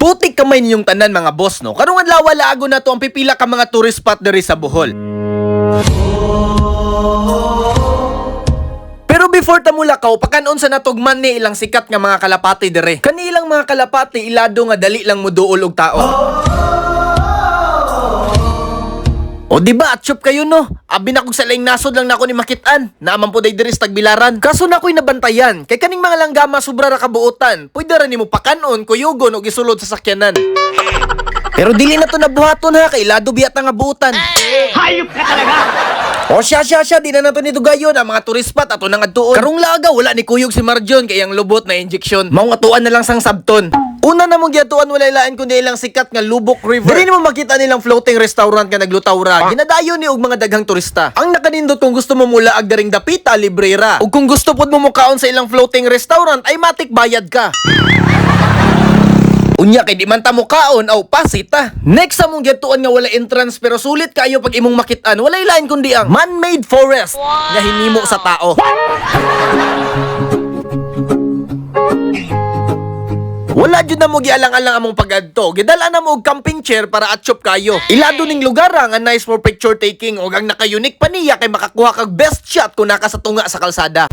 Putik kamay ninyong tanan mga boss no. Karong adlaw laago na to ang pipila ka mga tourist spot diri sa Bohol. Pero before ta mulakaw, pakanon sa natugman ni ilang sikat nga mga kalapati dire. Kanilang mga kalapati ilado nga dali lang muduol og tao. O di ba atsyop kayo no? Abi na kog sa laing nasod lang nako ni makitaan. Naaman po day diri sa tagbilaran. Kaso na ko'y nabantayan. Kay kaning mga langgama sobra ra kabuotan. Pwede ra nimo pakanon, kuyugon o gisulod sa sakyanan. Pero dili na to nabuhaton ha, kay lado biyata nga buutan. Hayop ka talaga! O siya siya siya, di na nato ni Dugayon ang mga tourist spot ato nang adtuon. Karong laga wala ni Kuyog si Marjon kay ang lubot na injection. Mao atuan na lang sang sabton. Una na mong giatuan wala lain kundi ilang sikat nga Lubok River. Diri mo makita nilang floating restaurant nga naglutaw ra. Ginadayon ni og mga daghang turista. Ang nakanindot kung gusto mo mula ag daring dapita libre ra. Ug kung gusto pud mo mukaon sa ilang floating restaurant ay matik bayad ka. Unya kay di man ta mo kaon aw pasita. Next sa mong gatuan nga wala entrance pero sulit kayo pag imong makitaan walay lain kundi ang man-made forest nga hinimo sa tao. Wala jud na mo gialang-alang among pagadto. Gidala na mo og camping chair para atsyop kayo. Ilado ning lugar nga nice for picture taking ug ang naka-unique pa niya kay makakuha kag best shot kung naka sa sa kalsada.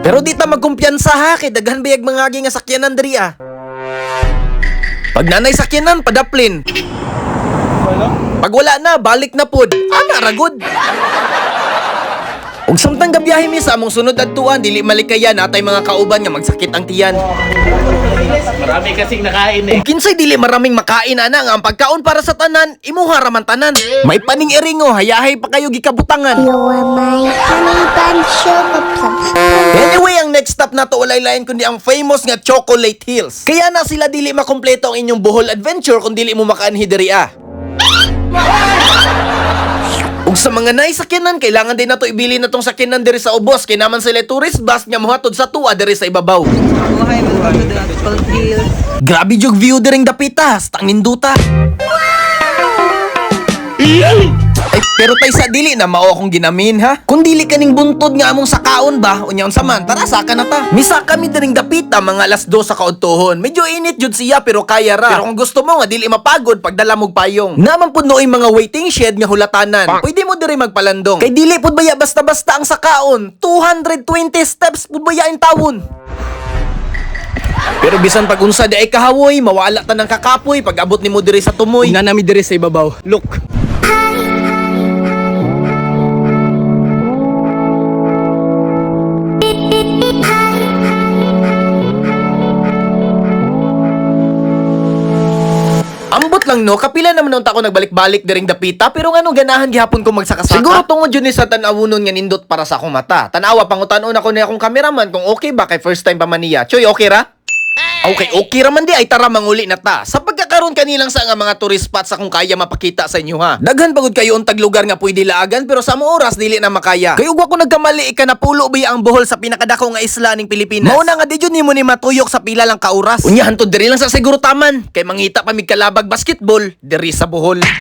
Pero di ta magkumpiyansa ha, kay daghan bayag mga nga sakyanan diri ah. Pag nanay sakyanan, padaplin. Pag wala na, balik na pod. Ana, ragod. Ug samtang gabiyahe mi sa among sunod adtuan, dili malikayan natay mga kauban nga magsakit ang tiyan. Marami kasing nakain eh. Ug kinsay dili maraming makain ana nga ang pagkaon para sa tanan, imuha raman tanan. May paning iringo, hayahay pa kayo gikabutangan. You are my honey bun sugar plum. Anyway, ang next stop na to walay lain kundi ang famous nga Chocolate Hills. Kaya na sila dili makompleto ang inyong Bohol adventure kung dili mo makaanhi diri ah. Ug sa mga naisakyanan, kailangan din na to ibili na tong sakyanan diri sa ubos kay naman sila tourist bus nga mohatod sa tuwa diri sa ibabaw. Buhay the Hills. Grabe jug view diring dapita, tangin duta. Ay, pero tay sa dili na mao akong ginamin ha. Kung dili kaning buntod nga among sakaon ba, unyaon sa man, tara saka na ta. Misa kami diring dapita mga alas 2 sa kaudtohon. Medyo init jud siya pero kaya ra. Pero kung gusto mo nga dili mapagod pagdala mog payong. Naman pud nooy mga waiting shed nga hulatanan. Pwede mo diri magpalandong. Kay dili pud baya basta-basta ang sakaon. 220 steps pud baya in tawon. Pero bisan pag unsa di ay kahawoy, mawala ta ng kakapoy pag abot nimo diri sa tumoy. Nga nami diri sa ibabaw. Look. Ambot lang no, kapila naman nung ako nagbalik-balik diring dapita, pero nga nung ganahan gihapon ko magsakasaka. Siguro tungod yun ni sa tanawunon nga nindot para sa akong mata. Tanawa, pangutanon ako ni akong kameraman kung okay ba kay first time pa man niya. Choy, okay ra? Okay, okay raman di ay tara manguli na ta. Sa pagkakaroon kanilang sa nga mga tourist spots sa kung kaya mapakita sa inyo ha. Daghan pagod kayo untag lugar nga pwede laagan pero sa mo oras dili na makaya. Kay ugwa ko nagkamali ika na pulo ba ang Bohol sa pinakadako nga isla ning Pilipinas. Mao na nga di jud nimo ni matuyok sa pila lang ka oras. Unya hantud diri lang sa siguro taman kay mangita pa mig kalabag basketball diri sa Bohol.